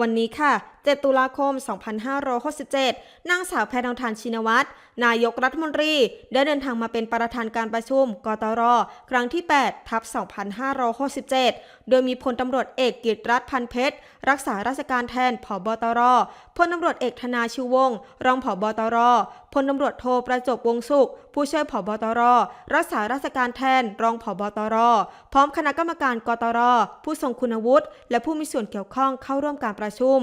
วันนี้ค่ะ 7 ตุลาคม 2567 นางสาวแพทองทานชินวัตร นายกรัฐมนตรี ได้เดินทางมาเป็นประธานการประชุม กตร ครั้งที่ 8 ทับ 2567 โดยมีพลตำรวจเอกกิตรัฐพันเพชร รักษาราชการแทนผบตร พลตำรวจเอกธนาชิวงศ์ รองผบตร พลตำรวจโทประจบวงศ์สุข ผู้ช่วยผบตร รักษาราชการแทน รองผบตร พร้อมคณะกรรมการกตร ผู้ทรงคุณวุฒิ และผู้มีส่วนเกี่ยวข้องเข้าร่วมการประชุม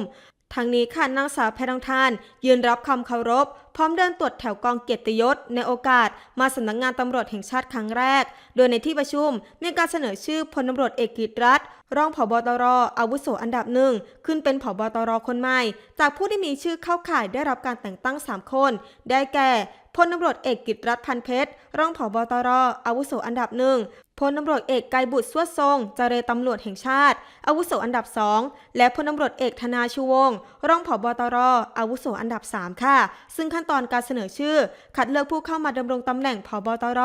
ทางนี้ค่ะนางสาวแพทองทาน ยืนรับคำเคารพ พร้อมเดินตรวจแถวกองเกียรติยศ ในโอกาส มาสำนักงานตำรวจแห่งชาติครั้งแรก โดยในที่ประชุมมีการเสนอชื่อพลตำรวจเอกกิตรัฐรองผบตรอาวุโสอันดับหนึ่งขึ้นเป็นผบตรคนใหม่ จากผู้ที่มีชื่อเข้าข่ายได้รับการแต่งตั้ง 3 คน ได้แก่พลตำรวจเอกกิตรัฐพันเพชรรองผบตรอาวุโสอันดับหนึ่ง พลตำรวจเอกไกบุตรสวดทรงเจรตำรวจแห่งชาติ อาวุโสอันดับ 2 และพลตำรวจเอกธนาชูวงศ์รองผบตร อาวุโสอันดับ 3 ค่ะ ซึ่งขั้นตอนการเสนอชื่อ คัดเลือกผู้เข้ามาดำรงตำแหน่งผบตร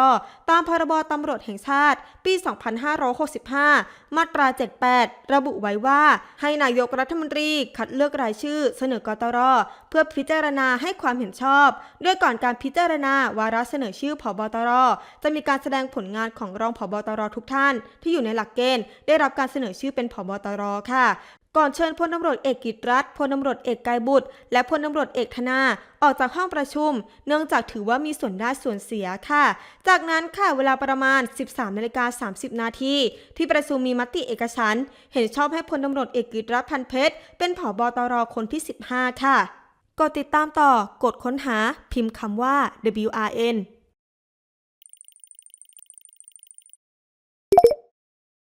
ตามพรบตำรวจแห่งชาติ ปี 2565 มาตรา 78 ระบุไว้ว่า ให้นายกรัฐมนตรีคัดเลือกรายชื่อ เสนอกตร เพื่อพิจารณาให้ความเห็นชอบโดยก่อนการพิจารณาวาระเสนอชื่อผบตร จะมีการแสดงผลงานของรองผบตรทุกท่าน ที่อยู่ในหลักเกณฑ์ ได้รับการเสนอชื่อเป็นผบตรค่ะ ก่อนเชิญพลตำรวจเอกกิตรัฐพลตำรวจเอกไกรบุตร และพลตำรวจเอกธนา ออกจากห้องประชุม เนื่องจากถือว่ามีส่วนได้ส่วนเสียค่ะ จากนั้นค่ะเวลาประมาณ 13นาฬิกา30 นาทีที่ประชุมมีมติเอกฉันเห็นชอบให้พลตำรวจเอกกิตรัฐพันเพชรเป็นผบตรคนที่ 15 ค่ะกดติดตามต่อกดค้นหาพิมพ์คำว่า WRN